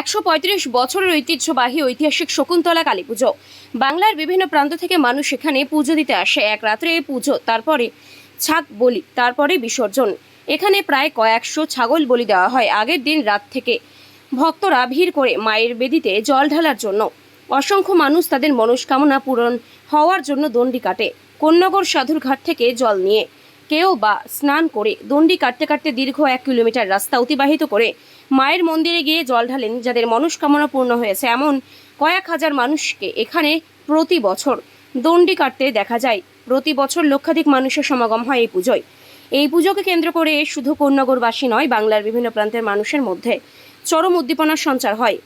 একশো পঁয়ত্রিশ বছরের ঐতিহ্যবাহী ঐতিহাসিক শকুন্তলা কালী পুজো বাংলার বিভিন্ন প্রান্ত থেকে মানুষ এখানে পুজো দিতে আসে। এক রাত্রে এই পুজো, তারপরে ছাগ বলি, তারপরে বিসর্জন। এখানে প্রায় কয়েকশো ছাগল বলি দেওয়া হয়। আগের দিন রাত থেকে ভক্তরা ভিড় করে মায়ের বেদিতে জল ঢালার জন্য। অসংখ্য মানুষ তাদের মনস্কামনা পূরণ হওয়ার জন্য দণ্ডি কাটে। কোন্নগর সাধুর ঘাট থেকে জল নিয়ে কেউ বা স্নান করে দণ্ডি কাটতে কাটতে দীর্ঘ এক কিলোমিটার রাস্তা অতিবাহিত করে মায়ের মন্দিরে গিয়ে জল ঢালেন যাদের মনস্কামনা পূর্ণ হয়েছে। এমন কয়েক হাজার মানুষকে এখানে প্রতি বছর দণ্ডি কাটতে দেখা যায়। প্রতি বছর লক্ষাধিক মানুষের সমাগম হয় এই পুজোয়। এই পুজোকে কেন্দ্র করে শুধু কোন্নগরবাসী নয়, বাংলার বিভিন্ন প্রান্তের মানুষের মধ্যে চরম উদ্দীপনার সঞ্চার হয়।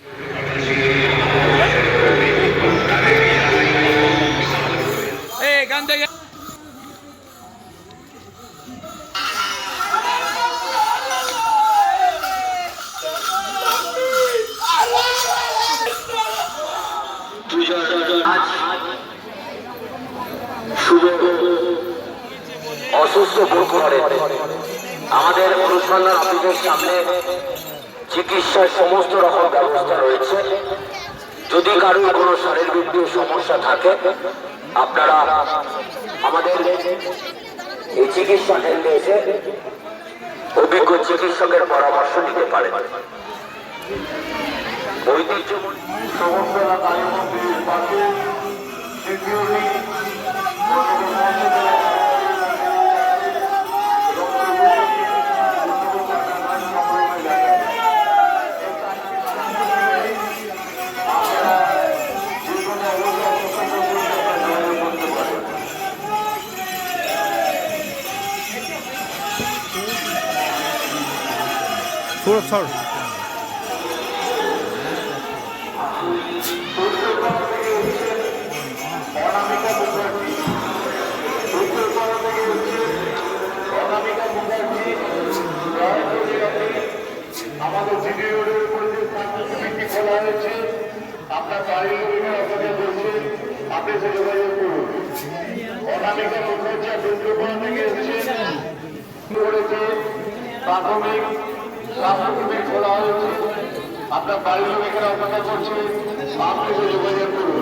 অসুস্থ বুধবারে আমাদের অনুসন্ধান অফিসের সামনে চিকিৎসার সমস্ত রকম ব্যবস্থা রয়েছে। যদি কারোর কোনো শারীরিক সমস্যা থাকে, আপনারা আমাদের এই চিকিৎসা কেন্দ্রে এসে অভিজ্ঞ চিকিৎসকের পরামর্শ নিতে পারেন। ঐতিহ্য সমস্ত সৌরভ সর। আমাদের জিডি রোডের উপরে যে সমিতি খোলা হয়েছে। আপনার বাড়ির লোকের অপেক্ষা আপনি সে যোগাযোগ করুন। অনামিকা মুখার্জি দুর্গপুরা থেকে এসেছে প্রাথমিক আপনার বাড়ির অপেক্ষা করছে যোগাযোগ করুন